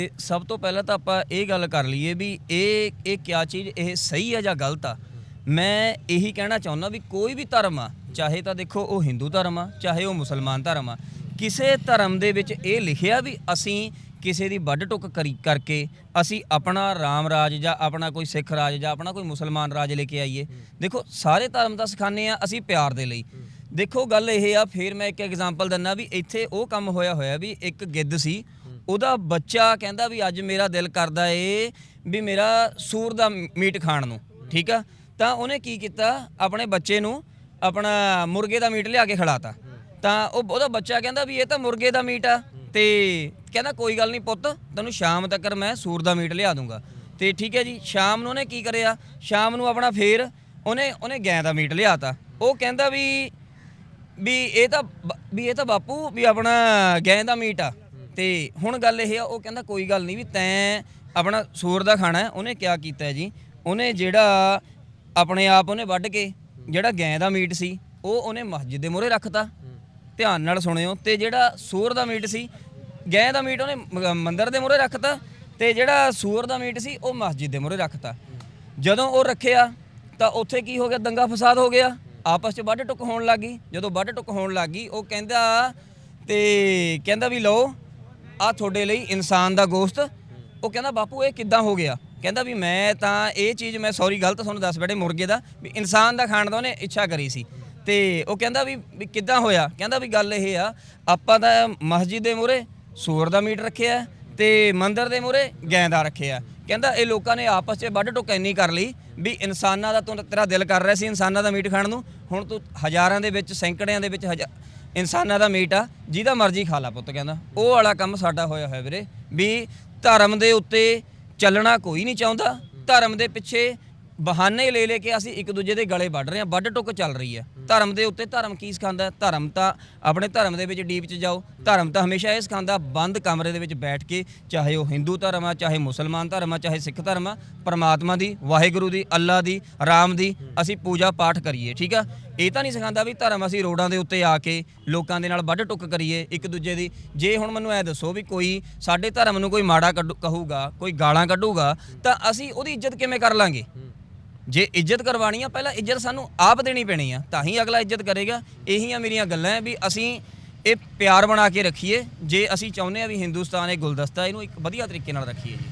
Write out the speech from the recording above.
ਤੇ ਸਭ ਤੋਂ ਪਹਿਲਾਂ ਤਾਂ ਆਪਾਂ ਇਹ ਗੱਲ ਕਰ ਲਈਏ ਵੀ ਇਹ ਇਹ ਕਿਆ ਚੀਜ਼, ਇਹ ਸਹੀ ਆ ਜਾਂ ਗਲਤ ਆ? ਮੈਂ ਇਹੀ ਕਹਿਣਾ ਚਾਹੁੰਦਾ ਵੀ ਕੋਈ ਵੀ ਧਰਮ ਆ, ਚਾਹੇ ਤਾਂ ਦੇਖੋ ਉਹ ਹਿੰਦੂ ਧਰਮ ਆ, ਚਾਹੇ ਉਹ ਮੁਸਲਮਾਨ ਧਰਮ ਆ, ਕਿਸੇ ਧਰਮ ਦੇ ਵਿੱਚ ਇਹ ਲਿਖਿਆ ਵੀ ਅਸੀਂ ਕਿਸੇ ਦੀ ਵੱਢ ਟੁੱਕ ਕਰੀ, ਕਰਕੇ ਅਸੀਂ ਆਪਣਾ ਰਾਮ ਰਾਜ ਜਾਂ ਆਪਣਾ ਕੋਈ ਸਿੱਖ ਰਾਜ ਜਾਂ ਆਪਣਾ ਕੋਈ ਮੁਸਲਮਾਨ ਰਾਜ ਲੈ ਕੇ ਆਈਏ। ਦੇਖੋ, ਸਾਰੇ ਧਰਮ ਤਾਂ ਸਿਖਾਉਂਦੇ ਆ ਅਸੀਂ ਪਿਆਰ ਦੇ ਲਈ। ਦੇਖੋ, ਗੱਲ ਇਹ ਆ, ਫਿਰ ਮੈਂ ਇੱਕ ਐਗਜ਼ਾਮਪਲ ਦਿੰਦਾ ਵੀ ਇੱਥੇ ਉਹ ਕੰਮ ਹੋਇਆ ਹੋਇਆ ਵੀ ਇੱਕ ਗਿੱਧ ਸੀ ਉਹਦਾ ਬੱਚਾ ਕਹਿੰਦਾ ਵੀ ਅੱਜ ਮੇਰਾ ਦਿਲ ਕਰਦਾ ਏ ਵੀ ਮੇਰਾ ਸੂਰ ਦਾ ਮੀਟ ਖਾਣ ਨੂੰ, ਠੀਕ ਆ? ਤਾਂ ਉਹਨੇ ਕੀ ਕੀਤਾ? ਆਪਣੇ ਬੱਚੇ ਨੂੰ ਆਪਣਾ ਮੁਰਗੇ ਦਾ ਮੀਟ ਲਿਆ ਕੇ ਖਿਲਾਤਾ। ਤਾਂ ਉਹ, ਉਹਦਾ ਬੱਚਾ ਕਹਿੰਦਾ ਵੀ ਇਹ ਤਾਂ ਮੁਰਗੇ ਦਾ ਮੀਟ ਆ। ਤੇ ਕਹਿੰਦਾ ਕੋਈ ਗੱਲ ਨਹੀਂ ਪੁੱਤ, ਤੈਨੂੰ ਸ਼ਾਮ ਤੱਕ ਮੈਂ ਸੂਰ ਦਾ ਮੀਟ ਲਿਆ ਦੂੰਗਾ। ਤੇ ਠੀਕ ਹੈ ਜੀ, ਸ਼ਾਮ ਨੂੰ ਉਹਨੇ ਕੀ ਕਰਿਆ? ਸ਼ਾਮ ਨੂੰ ਆਪਣਾ ਫੇਰ ਉਹਨੇ ਉਹਨੇ ਗੈਂ ਦਾ ਮੀਟ ਲਿਆਤਾ। ਉਹ ਕਹਿੰਦਾ ਵੀ ਵੀ ਇਹ ਤਾਂ ਬ- ਵੀ ਇਹ ਤਾਂ ਬਾਪੂ, ਵੀ ਆਪਣਾ ਗੈਂ ਦਾ ਮੀਟ ਆ। ਤੇ ਹੁਣ ਗੱਲ ਇਹ ਆ, ਉਹ ਕਹਿੰਦਾ ਕੋਈ ਗੱਲ ਨਹੀਂ ਵੀ ਤੈਂ ਆਪਣਾ ਸੂਰ ਦਾ ਖਾਣਾ ਹੈ, ਉਹਨੇ ਕਿਆ ਕੀਤਾ ਜੀ? ਉਹਨੇ ਜਿਹੜਾ ਆਪਣੇ ਆਪ ਉਹਨੇ ਵੱਢ ਕੇ, ਜਿਹੜਾ ਗੈਂ ਦਾ ਮੀਟ ਸੀ, ਉਹ ਉਹਨੇ ਮਸਜਿਦ ਦੇ ਮੂਹਰੇ ਰੱਖਤਾ। ਧਿਆਨ ਨਾਲ ਸੁਣਿਓ, ਤੇ ਜਿਹੜਾ ਸੂਰ ਦਾ ਮੀਟ ਸੀ, ਗੈਂ ਦਾ ਮੀਟ ਉਹਨੇ ਮੰਦਰ ਦੇ ਮੂਹਰੇ ਰੱਖਤਾ, ਤੇ ਜਿਹੜਾ ਸੂਰ ਦਾ ਮੀਟ ਸੀ, ਉਹ ਮਸਜਿਦ ਦੇ ਮੂਹਰੇ ਰੱਖਤਾ। ਜਦੋਂ ਉਹ ਰੱਖਿਆ, ਤਾਂ ਉੱਥੇ ਕੀ ਹੋ ਗਿਆ? ਦੰਗਾ ਫਸਾਦ ਹੋ ਗਿਆ। ਆਪਸ 'ਚ ਵੱਢ ਟੁੱਕ ਹੋਣ ਲੱਗੀ ਜਦੋਂ ਵੱਢ ਟੁੱਕ ਹੋਣ ਲੱਗੀ ਉਹ ਕਹਿੰਦਾ, ਤੇ ਕਹਿੰਦਾ ਵੀ ਲਓ ਆ ਤੁਹਾਡੇ ਲਈ ਇਨਸਾਨ ਦਾ ਗੋਸ਼ਤ। ਉਹ ਕਹਿੰਦਾ, ਬਾਪੂ, ਇਹ ਕਿੱਦਾਂ ਹੋ ਗਿਆ? ਕਹਿੰਦਾ ਵੀ, ਮੈਂ ਤਾਂ ਇਹ ਚੀਜ਼, ਮੈਂ ਸੌਰੀ ਗਲਤ ਤੁਹਾਨੂੰ ਦੱਸ ਬੈਠੇ, ਮੁਰਗੇ ਦਾ, ਵੀ ਇਨਸਾਨ ਦਾ ਖਾਣ ਦਾ ਉਹਨੇ ਇੱਛਾ ਕਰੀ ਸੀ। ਤੇ ਉਹ ਕਹਿੰਦਾ ਵੀ ਵੀ ਕਿੱਦਾਂ ਹੋਇਆ? ਕਹਿੰਦਾ ਵੀ, ਗੱਲ ਇਹ ਆ, ਆਪਾਂ ਤਾਂ ਮਸਜਿਦ ਦੇ ਮੂਹਰੇ ਸੂਰ ਦਾ ਮੀਟ ਰੱਖਿਆ ਹੈ ਤੇ ਮੰਦਿਰ ਦੇ ਮੂਹਰੇ ਗੈਂ ਦਾ ਰੱਖਿਆ ਕਹਿੰਦਾ, ਇਹ ਲੋਕਾਂ ਨੇ ਆਪਸ 'ਚ ਵੱਢ ਟੁੱਕ ਇੰਨੀ ਕਰ ਲਈ ਵੀ ਇਨਸਾਨਾਂ ਦਾ ਤੂੰ ਤੇਰਾ ਦਿਲ ਕਰ ਰਿਹਾ ਸੀ ਇਨਸਾਨਾਂ ਦਾ ਮੀਟ ਖਾਣ ਨੂੰ। ਹੁਣ ਤੂੰ ਹਜ਼ਾਰਾਂ ਦੇ ਵਿੱਚ, ਸੈਂਕੜਿਆਂ ਦੇ ਵਿੱਚ, ਹਜ਼ਾ- ਇਨਸਾਨਾਂ ਦਾ ਮੀਟ ਆ, ਜਿਹਦਾ ਮਰਜ਼ੀ ਖਾ ਲਾ ਪੁੱਤ ਕਹਿੰਦਾ। ਉਹ ਵਾਲਾ ਕੰਮ ਸਾਡਾ ਹੋਇਆ ਹੋਇਆ ਵੀਰੇ, ਵੀ ਧਰਮ ਦੇ ਉੱਤੇ ਚੱਲਣਾ ਕੋਈ ਨਹੀਂ ਚਾਹੁੰਦਾ। ਧਰਮ ਦੇ ਪਿੱਛੇ ਬਹਾਨੇ ਲੈ ਲੈ ਕੇ ਅਸੀਂ ਇੱਕ ਦੂਜੇ ਦੇ ਗਲੇ ਵੱਢ ਰਹੇ ਹਾਂ ਵੱਢ ਟੁੱਕ ਚੱਲ ਰਹੀ ਹੈ। ਧਰਮ ਦੇ ਉੱਤੇ ਧਰਮ ਕੀ ਸਿਖਾਉਂਦਾ ਹੈ? ਧਰਮ ਤਾਂ ਆਪਣੇ ਧਰਮ ਦੇ ਵਿੱਚ ਡੀਪ ਚ ਜਾਓ। ਧਰਮ ਤਾਂ ਹਮੇਸ਼ਾ ਇਹ ਸਿਖਾਉਂਦਾ ਬੰਦ ਕਮਰੇ ਦੇ ਵਿੱਚ ਬੈਠ ਕੇ ਚਾਹੇ ਉਹ ਹਿੰਦੂ ਧਰਮ ਆ ਚਾਹੇ ਮੁਸਲਮਾਨ ਧਰਮ ਆ ਚਾਹੇ ਸਿੱਖ ਧਰਮ ਆ ਪਰਮਾਤਮਾ ਦੀ ਵਾਹਿਗੁਰੂ ਦੀ ਅੱਲਾ ਦੀ ਰਾਮ ਦੀ ਅਸੀਂ ਪੂਜਾ ਪਾਠ ਕਰੀਏ ਠੀਕ ਆ? ਇਹ ਤਾਂ ਨਹੀਂ ਸਿਖਾਉਂਦਾ ਵੀ ਧਰਮ ਅਸੀਂ ਰੋਡਾਂ ਦੇ ਉੱਤੇ ਆ ਕੇ ਲੋਕਾਂ ਦੇ ਨਾਲ ਵੱਢ ਟੁੱਕ ਕਰੀਏ ਇੱਕ ਦੂਜੇ ਦੀ। ਜੇ ਹੁਣ ਮੈਨੂੰ ਐ ਦੱਸੋ ਵੀ ਕੋਈ ਸਾਡੇ ਧਰਮ ਨੂੰ ਕੋਈ ਮਾੜਾ ਕੱਢੂ- ਕਹੂਗਾ ਕੋਈ ਗਾਲਾਂ ਕੱਢੂਗਾ ਤਾਂ ਅਸੀਂ ਉਹਦੀ ਇੱਜ਼ਤ ਕਿਵੇਂ ਕਰ ਲਾਂਗੇ? ਜੇ ਇੱਜ਼ਤ ਕਰਵਾਣੀ ਆ, ਪਹਿਲਾਂ ਇੱਜ਼ਤ ਸਾਨੂੰ ਆਪ ਦੇਣੀ ਪੈਣੀ ਆ, ਤਾਂ ਹੀ ਅਗਲਾ ਇੱਜ਼ਤ ਕਰੇਗਾ। ਇਹੀ ਆ ਮੇਰੀਆਂ ਗੱਲਾਂ ਹੈ ਵੀ ਅਸੀਂ ਇਹ ਪਿਆਰ ਬਣਾ ਕੇ ਰੱਖੀਏ। ਜੇ ਅਸੀਂ ਚਾਹੁੰਦੇ ਆ ਵੀ ਹਿੰਦੁਸਤਾਨ ਇਹ ਗੁਲਦਸਤਾ ਇਹਨੂੰ ਇੱਕ ਵਧੀਆ ਤਰੀਕੇ ਨਾਲ ਰੱਖੀਏ ਜੀ।